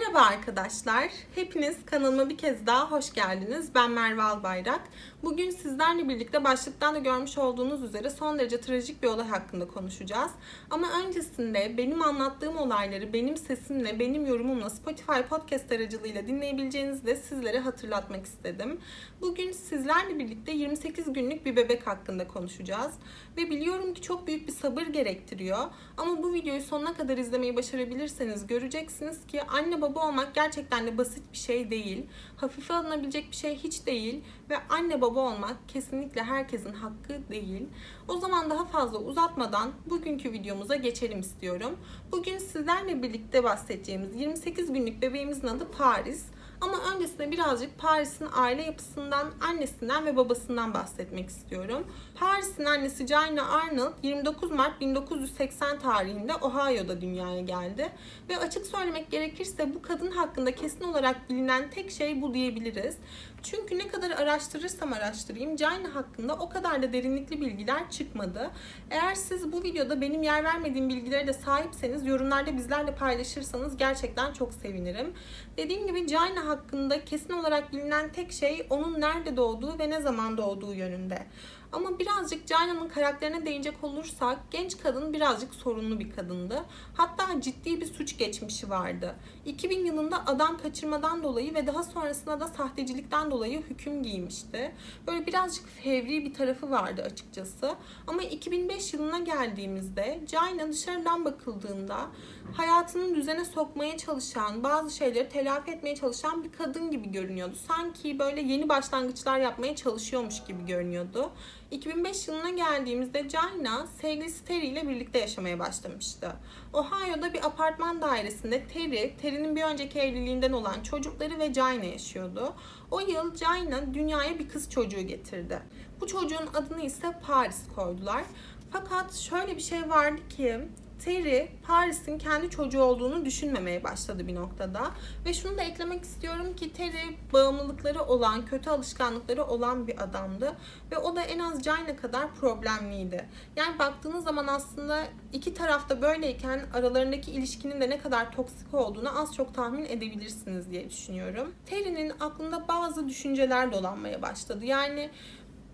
Merhaba arkadaşlar. Hepiniz kanalıma bir kez daha hoş geldiniz. Ben Merve Albayrak. Bugün sizlerle birlikte başlıktan da görmüş olduğunuz üzere son derece trajik bir olay hakkında konuşacağız. Ama öncesinde benim anlattığım olayları benim sesimle, benim yorumumla Spotify podcast aracılığıyla dinleyebileceğinizi de sizlere hatırlatmak istedim. Bugün sizlerle birlikte 28 günlük bir bebek hakkında konuşacağız. Ve biliyorum ki çok büyük bir sabır gerektiriyor. Ama bu videoyu sonuna kadar izlemeyi başarabilirseniz göreceksiniz ki anne baba olmak gerçekten de basit bir şey değil. Hafife alınabilecek bir şey hiç değil. Ve anne baba olmak kesinlikle herkesin hakkı değil. O zaman daha fazla uzatmadan bugünkü videomuza geçelim istiyorum. Bugün sizlerle birlikte bahsedeceğimiz 28 günlük bebeğimizin adı Paris. Ama öncesinde birazcık Paris'in aile yapısından, annesinden ve babasından bahsetmek istiyorum. Paris'in annesi Jane Arnold 29 Mart 1980 tarihinde Ohio'da dünyaya geldi. Ve açık söylemek gerekirse bu kadın hakkında kesin olarak bilinen tek şey bu diyebiliriz. Çünkü ne kadar araştırırsam araştırayım Jane hakkında o kadar da derinlikli bilgiler çıkmadı. Eğer siz bu videoda benim yer vermediğim bilgilere de sahipseniz yorumlarda bizlerle paylaşırsanız gerçekten çok sevinirim. Dediğim gibi Jane hakkında kesin olarak bilinen tek şey onun nerede doğduğu ve ne zaman doğduğu yönünde. Ama birazcık Cayna'nın karakterine değinecek olursak genç kadın birazcık sorunlu bir kadındı. Hatta ciddi bir suç geçmişi vardı. 2000 yılında adam kaçırmadan dolayı ve daha sonrasında da sahtecilikten dolayı hüküm giymişti. Böyle birazcık fevri bir tarafı vardı açıkçası. Ama 2005 yılına geldiğimizde Cayna dışarıdan bakıldığında hayatını düzene sokmaya çalışan, bazı şeyleri telafi etmeye çalışan bir kadın gibi görünüyordu. Sanki böyle yeni başlangıçlar yapmaya çalışıyormuş gibi görünüyordu. 2005 yılına geldiğimizde Jayna sevgilisi Terry ile birlikte yaşamaya başlamıştı. Ohio'da bir apartman dairesinde Terry, Terry'nin bir önceki evliliğinden olan çocukları ve Jayna yaşıyordu. O yıl Jayna dünyaya bir kız çocuğu getirdi. Bu çocuğun adını ise Paris koydular. Fakat şöyle bir şey vardı ki Terry Paris'in kendi çocuğu olduğunu düşünmemeye başladı bir noktada. Ve şunu da eklemek istiyorum ki Terry bağımlılıkları olan, kötü alışkanlıkları olan bir adamdı. Ve o da en az Jayna kadar problemliydi. Yani baktığınız zaman aslında iki tarafta böyleyken aralarındaki ilişkinin de ne kadar toksik olduğunu az çok tahmin edebilirsiniz diye düşünüyorum. Terry'nin aklında bazı düşünceler dolanmaya başladı. Yani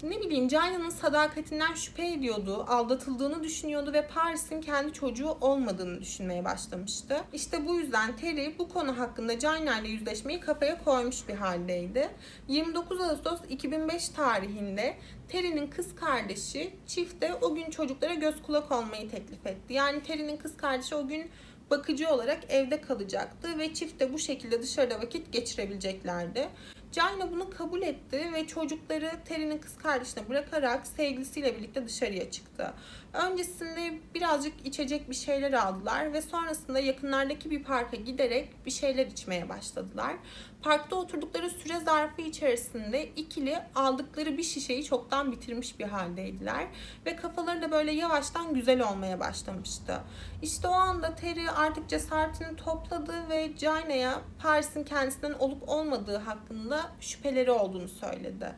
ne bileyim Cayna'nın sadakatinden şüphe ediyordu, aldatıldığını düşünüyordu ve Paris'in kendi çocuğu olmadığını düşünmeye başlamıştı. İşte bu yüzden Terry bu konu hakkında Cayna ile yüzleşmeyi kafaya koymuş bir haldeydi. 29 Ağustos 2005 tarihinde Terry'nin kız kardeşi çifte o gün çocuklara göz kulak olmayı teklif etti. Yani Terry'nin kız kardeşi o gün bakıcı olarak evde kalacaktı ve çift de bu şekilde dışarıda vakit geçirebileceklerdi. Jayna bunu kabul etti ve çocukları Terry'nin kız kardeşine bırakarak sevgilisiyle birlikte dışarıya çıktı. Öncesinde birazcık içecek bir şeyler aldılar ve sonrasında yakınlardaki bir parka giderek bir şeyler içmeye başladılar. Parkta oturdukları süre zarfı içerisinde ikili aldıkları bir şişeyi çoktan bitirmiş bir haldeydiler ve kafaları da böyle yavaştan güzel olmaya başlamıştı. İşte o anda Terry artık cesaretini topladı ve Jayna'ya Paris'in kendisinden olup olmadığı hakkında şüpheleri olduğunu söyledi.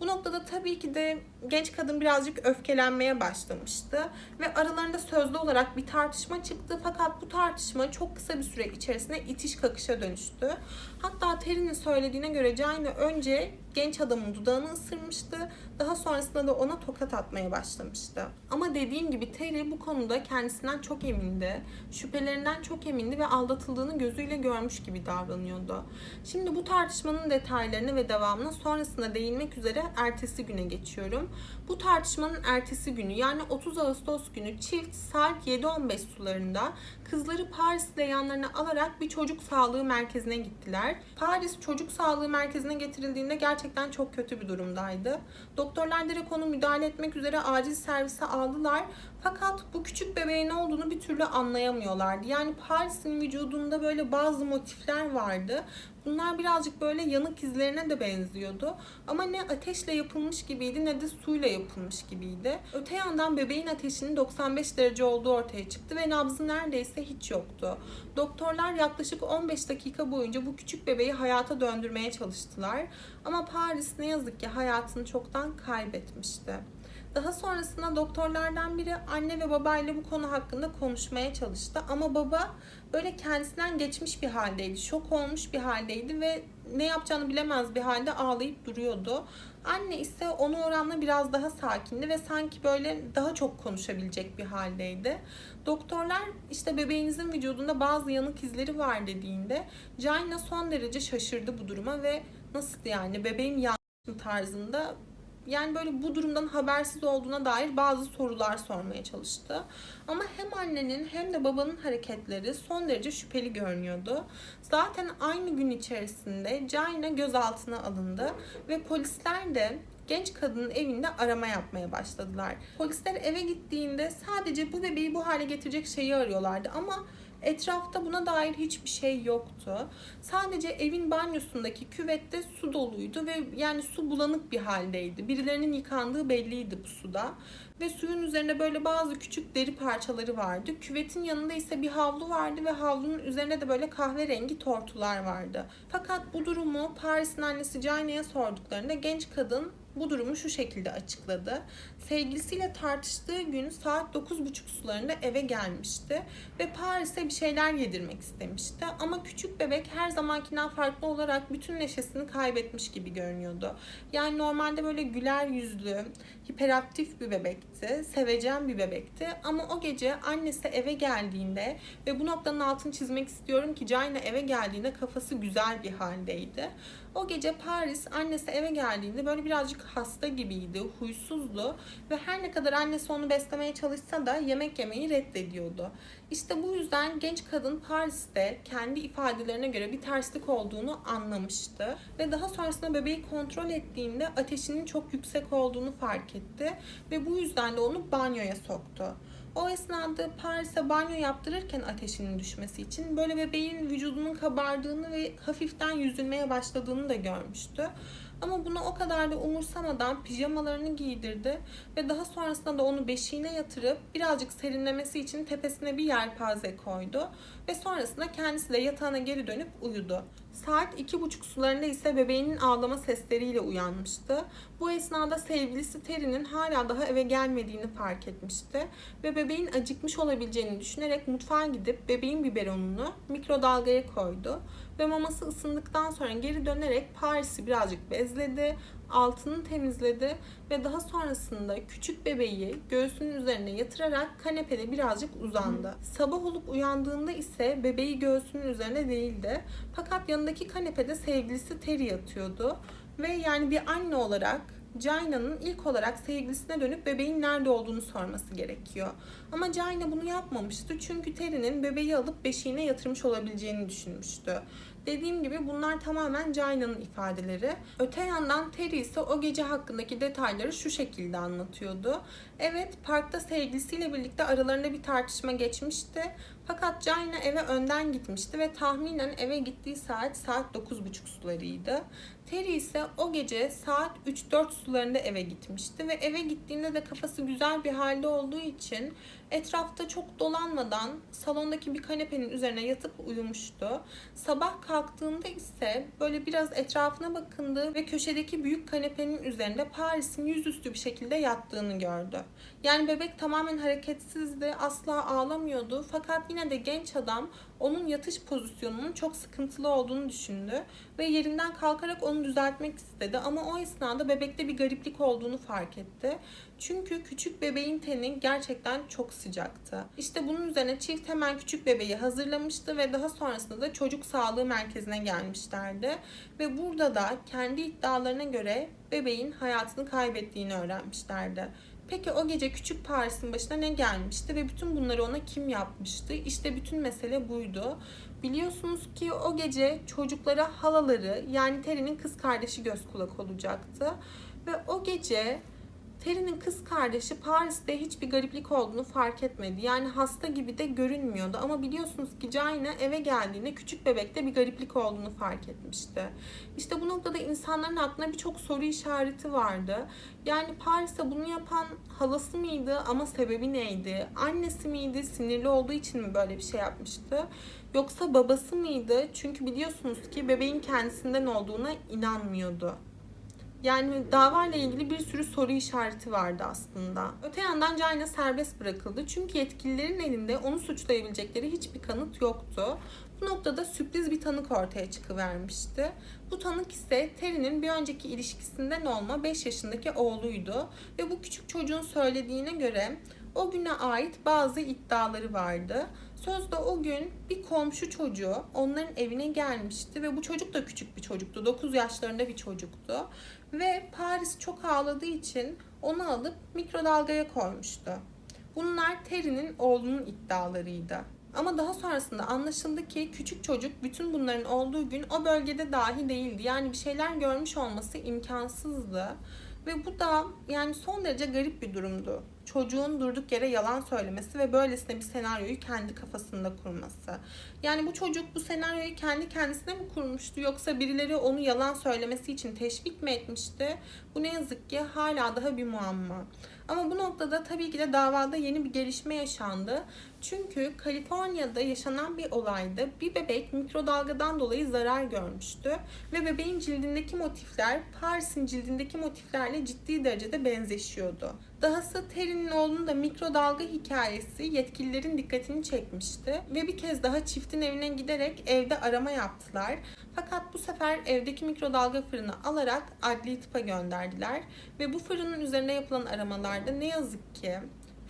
Bu noktada tabii ki de genç kadın birazcık öfkelenmeye başlamıştı ve aralarında sözlü olarak bir tartışma çıktı fakat bu tartışma çok kısa bir süre içerisinde itiş kakışa dönüştü. Hatta Terry'nin söylediğine göre Jayna önce genç adamın dudağını ısırmıştı. Daha sonrasında da ona tokat atmaya başlamıştı. Ama dediğim gibi Terry bu konuda kendisinden çok emindi. Şüphelerinden çok emindi ve aldatıldığını gözüyle görmüş gibi davranıyordu. Şimdi bu tartışmanın detaylarını ve devamına sonrasında değinmek üzere ertesi güne geçiyorum. Bu tartışmanın ertesi günü yani 30 Ağustos günü çift saat 7.15 sularında kızları Paris'te yanlarına alarak bir çocuk sağlığı merkezine gittiler. Paris çocuk sağlığı merkezine getirildiğinde gerçekten çok kötü bir durumdaydı. Doktorlar direkt onu müdahale etmek üzere acil servise aldılar. Fakat bu küçük bebeğin olduğunu bir türlü anlayamıyorlardı. Yani Paris'in vücudunda böyle bazı motifler vardı. Bunlar birazcık böyle yanık izlerine de benziyordu. Ama ne ateşle yapılmış gibiydi ne de suyla yapılmış gibiydi. Öte yandan bebeğin ateşinin 95 derece olduğu ortaya çıktı ve nabzı neredeyse hiç yoktu. Doktorlar yaklaşık 15 dakika boyunca bu küçük bebeği hayata döndürmeye çalıştılar. Ama Paris ne yazık ki hayatını çoktan kaybetmişti. Daha sonrasında doktorlardan biri anne ve babayla bu konu hakkında konuşmaya çalıştı. Ama baba böyle kendisinden geçmiş bir haldeydi. Şok olmuş bir haldeydi ve ne yapacağını bilemez bir halde ağlayıp duruyordu. Anne ise ona oranla biraz daha sakindi ve sanki böyle daha çok konuşabilecek bir haldeydi. Doktorlar işte bebeğinizin vücudunda bazı yanık izleri var dediğinde Jaina son derece şaşırdı bu duruma ve nasıl yani bebeğim yanmış tarzında yani böyle bu durumdan habersiz olduğuna dair bazı sorular sormaya çalıştı. Ama hem annenin hem de babanın hareketleri son derece şüpheli görünüyordu. Zaten aynı gün içerisinde Jaina gözaltına alındı ve polisler de genç kadının evinde arama yapmaya başladılar. Polisler eve gittiğinde sadece bu bebeği bu hale getirecek şeyi arıyorlardı ama Etrafta buna dair hiçbir şey yoktu. Sadece evin banyosundaki küvette su doluydu ve yani su bulanık bir haldeydi. Birilerinin yıkandığı belliydi bu suda. Ve suyun üzerinde böyle bazı küçük deri parçaları vardı. Küvetin yanında ise bir havlu vardı ve havlunun üzerinde de böyle kahverengi tortular vardı. Fakat bu durumu Paris'in annesi Jane'ye sorduklarında genç kadın bu durumu şu şekilde açıkladı. Sevgilisiyle tartıştığı gün saat 9.30 sularında eve gelmişti ve Paris'e bir şeyler yedirmek istemişti. Ama küçük bebek her zamankinden farklı olarak bütün neşesini kaybetmiş gibi görünüyordu. Yani normalde böyle güler yüzlü, hiperaktif bir bebekti, sevecen bir bebekti. Ama o gece annesi eve geldiğinde ve bu noktanın altını çizmek istiyorum ki Jaina eve geldiğinde kafası güzel bir haldeydi. O gece Paris annesi eve geldiğinde böyle birazcık hasta gibiydi, huysuzdu ve her ne kadar annesi onu beslemeye çalışsa da yemek yemeyi reddediyordu. İşte bu yüzden genç kadın Paris'te kendi ifadelerine göre bir terslik olduğunu anlamıştı ve daha sonrasında bebeği kontrol ettiğinde ateşinin çok yüksek olduğunu fark etti ve bu yüzden de onu banyoya soktu. O esnada Paris'e banyo yaptırırken ateşinin düşmesi için böyle bebeğin vücudunun kabardığını ve hafiften yüzülmeye başladığını da görmüştü. Ama bunu o kadar da umursamadan pijamalarını giydirdi ve daha sonrasında da onu beşiğine yatırıp birazcık serinlemesi için tepesine bir yelpaze koydu ve sonrasında kendisi de yatağına geri dönüp uyudu. Saat iki buçuk sularında ise bebeğinin ağlama sesleriyle uyanmıştı. Bu esnada sevgilisi Terry'nin hala daha eve gelmediğini fark etmişti ve bebeğin acıkmış olabileceğini düşünerek mutfağa gidip bebeğin biberonunu mikrodalgaya koydu ve maması ısındıktan sonra geri dönerek Paris'i birazcık bezledi, altını temizledi ve daha sonrasında küçük bebeği göğsünün üzerine yatırarak kanepede birazcık uzandı. Sabah olup uyandığında ise bebeği göğsünün üzerine değildi. Fakat yanındaki kanepede sevgilisi Terry yatıyordu ve yani bir anne olarak Jaina'nın ilk olarak sevgilisine dönüp bebeğin nerede olduğunu sorması gerekiyor. Ama Jaina bunu yapmamıştı çünkü Terry'nin bebeği alıp beşiğine yatırmış olabileceğini düşünmüştü. Dediğim gibi bunlar tamamen Jaina'nın ifadeleri. Öte yandan Terry ise o gece hakkındaki detayları şu şekilde anlatıyordu. Evet parkta sevgilisiyle birlikte aralarında bir tartışma geçmişti. Fakat Jaina eve önden gitmişti ve tahminen eve gittiği saat saat 9.30 sularıydı. Terry ise o gece saat 3-4 sularında eve gitmişti ve eve gittiğinde de kafası güzel bir halde olduğu için etrafta çok dolanmadan salondaki bir kanepenin üzerine yatıp uyumuştu. Sabah kalktığında ise böyle biraz etrafına bakındı ve köşedeki büyük kanepenin üzerinde Paris'in yüzüstü bir şekilde yattığını gördü. Yani bebek tamamen hareketsizdi, asla ağlamıyordu fakat yine de genç adam onun yatış pozisyonunun çok sıkıntılı olduğunu düşündü ve yerinden kalkarak onu düzeltmek istedi ama o esnada bebekte bir gariplik olduğunu fark etti. Çünkü küçük bebeğin teni gerçekten çok sıcaktı. İşte bunun üzerine çift hemen küçük bebeği hazırlamıştı ve daha sonrasında da çocuk sağlığı merkezine gelmişlerdi. Ve burada da kendi iddialarına göre bebeğin hayatını kaybettiğini öğrenmişlerdi. Peki o gece küçük Paris'in başına ne gelmişti ve bütün bunları ona kim yapmıştı? İşte bütün mesele buydu. Biliyorsunuz ki o gece çocuklara halaları yani Terry'nin kız kardeşi göz kulak olacaktı. Ve o gece Terry'nin kız kardeşi Paris'te hiçbir gariplik olduğunu fark etmedi. Yani hasta gibi de görünmüyordu. Ama biliyorsunuz ki Jaina eve geldiğinde küçük bebekte bir gariplik olduğunu fark etmişti. İşte bu noktada insanların aklına birçok soru işareti vardı. Yani Paris'te bunu yapan halası mıydı ama sebebi neydi? Annesi miydi? Sinirli olduğu için mi böyle bir şey yapmıştı? Yoksa babası mıydı? Çünkü biliyorsunuz ki bebeğin kendisinden olduğuna inanmıyordu. Yani davayla ilgili bir sürü soru işareti vardı aslında. Öte yandan Cayna serbest bırakıldı çünkü yetkililerin elinde onu suçlayabilecekleri hiçbir kanıt yoktu. Bu noktada sürpriz bir tanık ortaya çıkıvermişti. Bu tanık ise Terry'nin bir önceki ilişkisinden olma 5 yaşındaki oğluydu ve bu küçük çocuğun söylediğine göre o güne ait bazı iddiaları vardı. Sözde o gün bir komşu çocuğu onların evine gelmişti ve bu çocuk da küçük bir çocuktu. 9 yaşlarında bir çocuktu. Ve Paris çok ağladığı için onu alıp mikrodalgaya koymuştu. Bunlar Terry'nin oğlunun iddialarıydı. Ama daha sonrasında anlaşıldı ki küçük çocuk bütün bunların olduğu gün o bölgede dahi değildi. Yani bir şeyler görmüş olması imkansızdı. Ve bu da yani son derece garip bir durumdu. Çocuğun durduk yere yalan söylemesi ve böylesine bir senaryoyu kendi kafasında kurması. Yani bu çocuk bu senaryoyu kendi kendisine mi kurmuştu yoksa birileri onu yalan söylemesi için teşvik mi etmişti? Bu ne yazık ki hala daha bir muamma. Ama bu noktada tabii ki de davada yeni bir gelişme yaşandı. Çünkü Kaliforniya'da yaşanan bir olayda bir bebek mikrodalgadan dolayı zarar görmüştü ve bebeğin cildindeki motifler Paris'in cildindeki motiflerle ciddi derecede benzeşiyordu. Dahası Terry'nin oğlunun da mikrodalga hikayesi yetkililerin dikkatini çekmişti ve bir kez daha çiftin evine giderek evde arama yaptılar. Fakat bu sefer evdeki mikrodalga fırını alarak adli tıpa gönderdiler ve bu fırının üzerine yapılan aramalarda ne yazık ki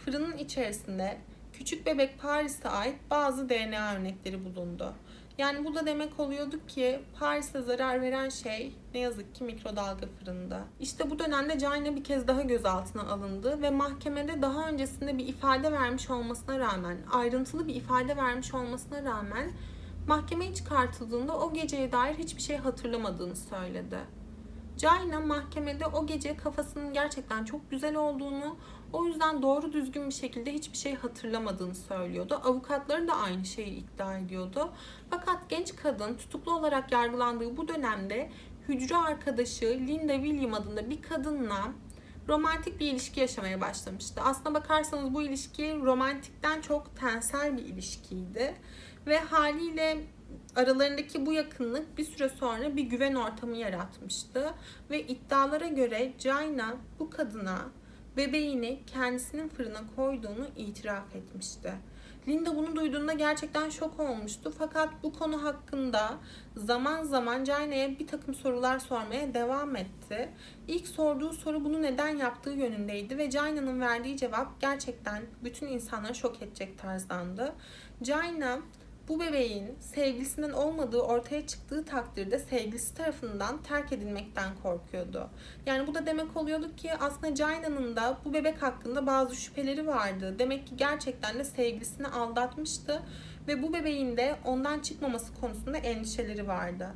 fırının içerisinde küçük bebek Paris'e ait bazı DNA örnekleri bulundu. Yani bu da demek oluyordu ki Paris'e zarar veren şey ne yazık ki mikrodalga fırında. İşte bu dönemde Cayna bir kez daha gözaltına alındı ve mahkemede daha öncesinde bir ifade vermiş olmasına rağmen, ayrıntılı bir ifade vermiş olmasına rağmen mahkemeye çıkartıldığında o geceye dair hiçbir şey hatırlamadığını söyledi. Cayna mahkemede o gece kafasının gerçekten çok güzel olduğunu, o yüzden doğru düzgün bir şekilde hiçbir şey hatırlamadığını söylüyordu. Avukatları da aynı şeyi iddia ediyordu. Fakat genç kadın tutuklu olarak yargılandığı bu dönemde hücre arkadaşı Linda William adında bir kadınla romantik bir ilişki yaşamaya başlamıştı. Aslına bakarsanız bu ilişki romantikten çok tensel bir ilişkiydi. Ve haliyle aralarındaki bu yakınlık bir süre sonra bir güven ortamı yaratmıştı. Ve iddialara göre Jaina bu kadına bebeğini kendisinin fırına koyduğunu itiraf etmişti. Linda bunu duyduğunda gerçekten şok olmuştu. Fakat bu konu hakkında zaman zaman Jaina'ya bir takım sorular sormaya devam etti. İlk sorduğu soru bunu neden yaptığı yönündeydi ve Jaina'nın verdiği cevap gerçekten bütün insanları şok edecek tarzdandı. Jaina bu bebeğin sevgilisinden olmadığı ortaya çıktığı takdirde sevgilisi tarafından terk edilmekten korkuyordu. Yani bu da demek oluyordu ki aslında Jaina'nın da bu bebek hakkında bazı şüpheleri vardı. Demek ki gerçekten de sevgilisini aldatmıştı ve bu bebeğin de ondan çıkmaması konusunda endişeleri vardı.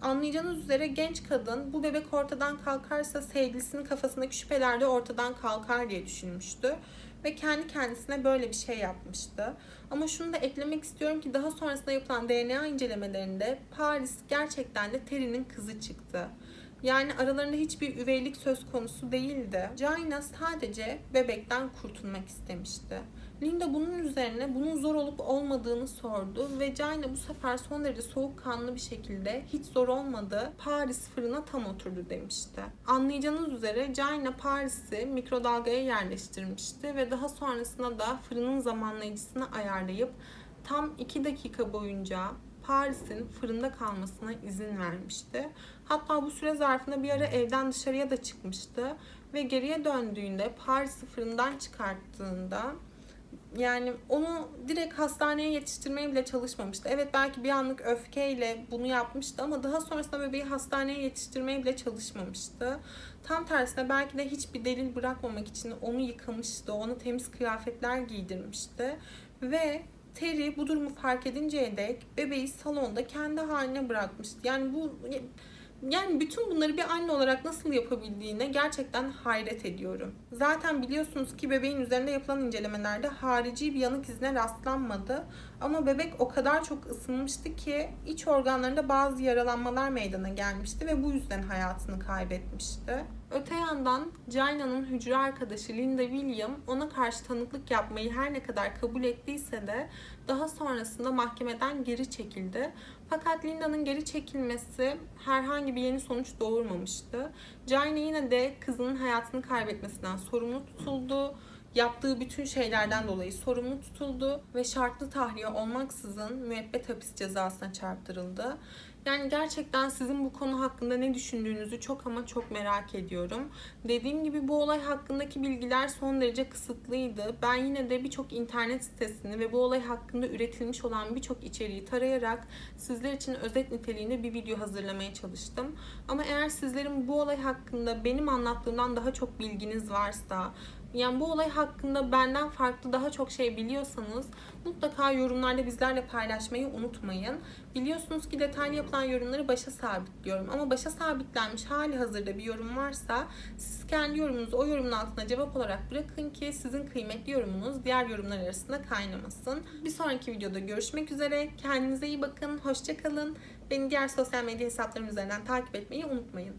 Anlayacağınız üzere genç kadın bu bebek ortadan kalkarsa sevgilisinin kafasındaki şüpheler de ortadan kalkar diye düşünmüştü ve kendi kendisine böyle bir şey yapmıştı. Ama şunu da eklemek istiyorum ki daha sonrasında yapılan DNA incelemelerinde Paris gerçekten de Terry'nin kızı çıktı. Yani aralarında hiçbir üveylik söz konusu değildi. Jaina sadece bebekten kurtulmak istemişti. Linda bunun üzerine bunun zor olup olmadığını sordu ve Jaina bu sefer son derece soğukkanlı bir şekilde hiç zor olmadı Paris fırına tam oturdu demişti. Anlayacağınız üzere Jaina Paris'i mikrodalgaya yerleştirmişti ve daha sonrasında da fırının zamanlayıcısını ayarlayıp tam 2 dakika boyunca Paris'in fırında kalmasına izin vermişti. Hatta bu süre zarfında bir ara evden dışarıya da çıkmıştı ve geriye döndüğünde Paris'i fırından çıkarttığında yani onu direkt hastaneye yetiştirmeye bile çalışmamıştı. Evet belki bir anlık öfkeyle bunu yapmıştı ama daha sonrasında bebeği hastaneye yetiştirmeye bile çalışmamıştı. Tam tersine belki de hiçbir delil bırakmamak için onu yıkamıştı, ona temiz kıyafetler giydirmişti ve Terry bu durumu fark edinceye dek bebeği salonda kendi haline bırakmıştı. Yani bu yani bütün bunları bir anne olarak nasıl yapabildiğine gerçekten hayret ediyorum. Zaten biliyorsunuz ki bebeğin üzerinde yapılan incelemelerde harici bir yanık izine rastlanmadı. Ama bebek o kadar çok ısınmıştı ki iç organlarında bazı yaralanmalar meydana gelmişti ve bu yüzden hayatını kaybetmişti. Öte yandan Jaina'nın hücre arkadaşı Linda William ona karşı tanıklık yapmayı her ne kadar kabul ettiyse de daha sonrasında mahkemeden geri çekildi. Fakat Linda'nın geri çekilmesi herhangi bir yeni sonuç doğurmamıştı. Jaina yine de kızının hayatını kaybetmesinden sorumlu tutuldu yaptığı bütün şeylerden dolayı sorumlu tutuldu ve şartlı tahliye olmaksızın müebbet hapis cezasına çarptırıldı. Yani gerçekten sizin bu konu hakkında ne düşündüğünüzü çok ama çok merak ediyorum. Dediğim gibi bu olay hakkındaki bilgiler son derece kısıtlıydı. Ben yine de birçok internet sitesini ve bu olay hakkında üretilmiş olan birçok içeriği tarayarak sizler için özet niteliğinde bir video hazırlamaya çalıştım. Ama eğer sizlerin bu olay hakkında benim anlattığımdan daha çok bilginiz varsa, yani bu olay hakkında benden farklı daha çok şey biliyorsanız mutlaka yorumlarda bizlerle paylaşmayı unutmayın. Biliyorsunuz ki detaylı yapılan yorumları başa sabitliyorum ama başa sabitlenmiş hali hazırda bir yorum varsa siz kendi yorumunuzu o yorumun altına cevap olarak bırakın ki sizin kıymetli yorumunuz diğer yorumlar arasında kaynamasın. Bir sonraki videoda görüşmek üzere. Kendinize iyi bakın. Hoşçakalın. Beni diğer sosyal medya hesaplarım üzerinden takip etmeyi unutmayın.